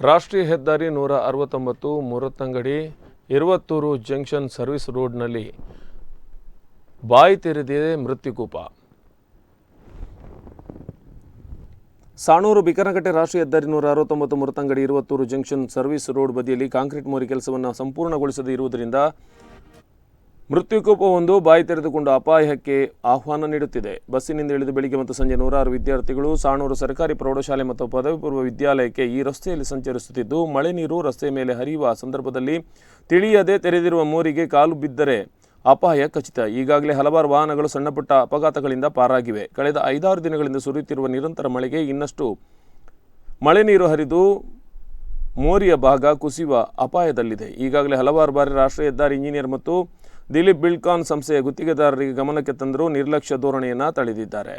ರಾಷ್ಟ್ರೀಯ ಹೆದ್ದಾರಿ ನೂರ ಅರವತ್ತೊಂಬತ್ತು ಮುರತ್ತಂಗಡಿ ಇರುವತ್ತೂರು ಜಂಕ್ಷನ್ ಸರ್ವಿಸ್ ರೋಡ್ನಲ್ಲಿ ಬಾಯಿ ತೆರೆದಿದೆ ಮೃತ್ಯುಕೂಪ. ಸಾಣೂರು ಬಿಕನಕಟ್ಟೆ ರಾಷ್ಟ್ರೀಯ ಹೆದ್ದಾರಿ ನೂರ ಅರವತ್ತೊಂಬತ್ತು Murathangadi Iruvathur junction service road ಬದಿಯಲ್ಲಿ ಕಾಂಕ್ರೀಟ್ ಮೋರಿ ಕೆಲಸವನ್ನು ಸಂಪೂರ್ಣಗೊಳಿಸದೇ ಇರುವುದರಿಂದ ಮೃತ್ಯುಕೋಪವೊಂದು ಬಾಯಿ ತೆರೆದುಕೊಂಡು ಅಪಾಯಕ್ಕೆ ಆಹ್ವಾನ ನೀಡುತ್ತಿದೆ. ಬಸ್ಸಿನಿಂದ ಇಳಿದು ಬೆಳಿಗ್ಗೆ ಮತ್ತು ಸಂಜೆ ನೂರಾರು ವಿದ್ಯಾರ್ಥಿಗಳು, ಸಾಣೂರು ಸರ್ಕಾರಿ ಪ್ರೌಢಶಾಲೆ ಮತ್ತು ಪದವಿ ಪೂರ್ವ ವಿದ್ಯಾಲಯಕ್ಕೆ ಈ ರಸ್ತೆಯಲ್ಲಿ ಸಂಚರಿಸುತ್ತಿದ್ದು, ಮಳೆ ನೀರು ರಸ್ತೆ ಮೇಲೆ ಹರಿಯುವ ಸಂದರ್ಭದಲ್ಲಿ ತಿಳಿಯದೆ ತೆರೆದಿರುವ ಮೋರಿಗೆ ಕಾಲು ಬಿದ್ದರೆ ಅಪಾಯ ಖಚಿತ. ಈಗಾಗಲೇ ಹಲವಾರು ವಾಹನಗಳು ಸಣ್ಣಪುಟ್ಟ ಅಪಘಾತಗಳಿಂದ ಪಾರಾಗಿವೆ. ಕಳೆದ ಐದಾರು ದಿನಗಳಿಂದ ಸುರಿಯುತ್ತಿರುವ ನಿರಂತರ ಮಳೆಗೆ ಇನ್ನಷ್ಟು ಮಳೆ ನೀರು ಹರಿದು ಮೋರಿಯ ಭಾಗ ಕುಸಿಯುವ ಅಪಾಯದಲ್ಲಿದೆ. ಈಗಾಗಲೇ ಹಲವಾರು ಬಾರಿ ರಾಷ್ಟ್ರೀಯ ಹೆದ್ದಾರಿ ಇಂಜಿನಿಯರ್ ಮತ್ತು ದಿಲೀಪ್ ಬಿಲ್ಕಾನ್ ಸಂಸ್ಥೆಯ ಗುತ್ತಿಗೆದಾರರಿಗೆ ಗಮನಕ್ಕೆ ತಂದರೂ ನಿರ್ಲಕ್ಷ್ಯ ಧೋರಣೆಯನ್ನು ತಳೆದಿದ್ದಾರೆ.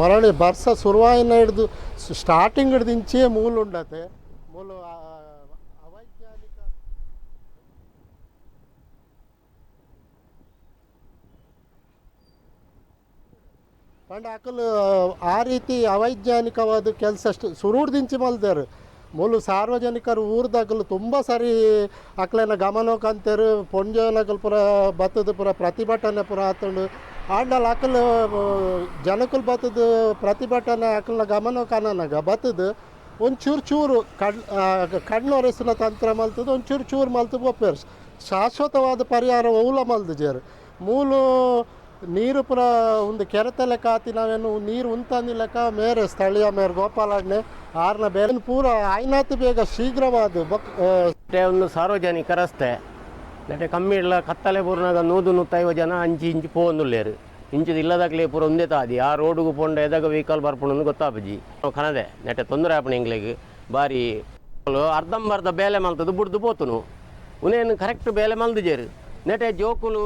ಮರಳಿ ಬರ್ಸ ಶುರುವಾಯಿನ ಹಿಡಿದು ಸ್ಟಾರ್ಟಿಂಗ್ ಹಿಡ್ದು ಇಂಚೇ ಮೂಲ ಉಂಡತೆ ಮೂಲ ಪಂಡ ಆಕಲು ಆ ರೀತಿ ಅವೈಜ್ಞಾನಿಕವಾದ ಕೆಲಸ ಅಷ್ಟು ಸುರೂಡ್ದಿಂಚಿ ಮಲ್ದಾರೆ. ಮೂಲ ಸಾರ್ವಜನಿಕರು ಊರ್ದಾಗಲು ತುಂಬ ಸರಿ ಅಕ್ಲೆನ ಗಮನಕ್ಕೆ ಅಂತೇರು ಪೊಂಜೋನಗಲ್ ಪುರ ಬತ್ತದ ಪುರ ಪ್ರತಿಭಟನೆ ಪುರ ಆತಂಡು ಆಂಡಲ್ ಅಕಲು ಜನಕುಲ್ ಬತ್ತದ ಪ್ರತಿಭಟನೆ ಅಕಲ್ನ ಗಮನಕ್ಕೆ ಅನ್ನನಾಗ ಬತ್ತದ ಒಂಚೂರು ಚೂರು ಕಡ್ ಕಣ್ಣೊರೆಸಿನ ತಂತ್ರ ಮಲ್ತದ ಒಂಚೂರು ಚೂರು ಮಲ್ತು ಒಪ್ಪೇರ್ಸ್ ಶಾಶ್ವತವಾದ ಪರಿಹಾರ ಓಲ ಮಲ್ದು ಜೇರು ಮೂಲು ನೀರು ಪುರ ಒಂದು ಕೆರೆತಲೆ ಕಾತಿ ನಾವೇನು ನೀರು ಉಂತಂದಿ ಲೆಕ್ಕ ಮೇರೆ ಸ್ಥಳೀಯ ಮೇರೆ ಗೋಪಾಲಣ್ಣೆ ಆರ್ನ ಬೇರೆ ಪೂರ ಆಯ್ನಾತಿ ಬೇಗ ಶೀಘ್ರವಾದ ಬಕ್ ಒಂದು ಸಾರ್ವಜನಿಕ ರಸ್ತೆ. ನೆಟ್ಟೆ ಕಮ್ಮಿ ಇಲ್ಲ, ಕತ್ತಲೆ ಪೂರ್ನಾಗ ನೂದು ನೂತೈವ ಜನ ಅಂಚಿ ಇಂಚಿ ಪೋಂದುಲ್ಲೇರು ಇಂಚಿದ ಇಲ್ಲದಾಗಲೇ ಪೂರ ಒಂದೇ ತಾದಿ. ಆ ರೋಡ್ಗೂ ಪೋಂಡ ಎದಾಗ ವೆಹಿಕಲ್ ಬರ್ಪುಣಂದು ಗೊತ್ತಾಪಜಿ ನಾವು ಕನದೆ ನೆಟ್ಟೆ ತೊಂದರೆ ಆಪಣ ಇಂಗ್ಲಿಗೆ ಬಾರಿ ಅರ್ಧಂಬರ್ಧ ಬೇಲೆ ಮಲ್ತದು ಬುಡ್ದು ಪೋತುನು. ಉನೇನು ಕರೆಕ್ಟ್ ಬೇಲೆ ಮಲ್ದಿಜೇರು ನೆಟೆ ಜೋಕುಲು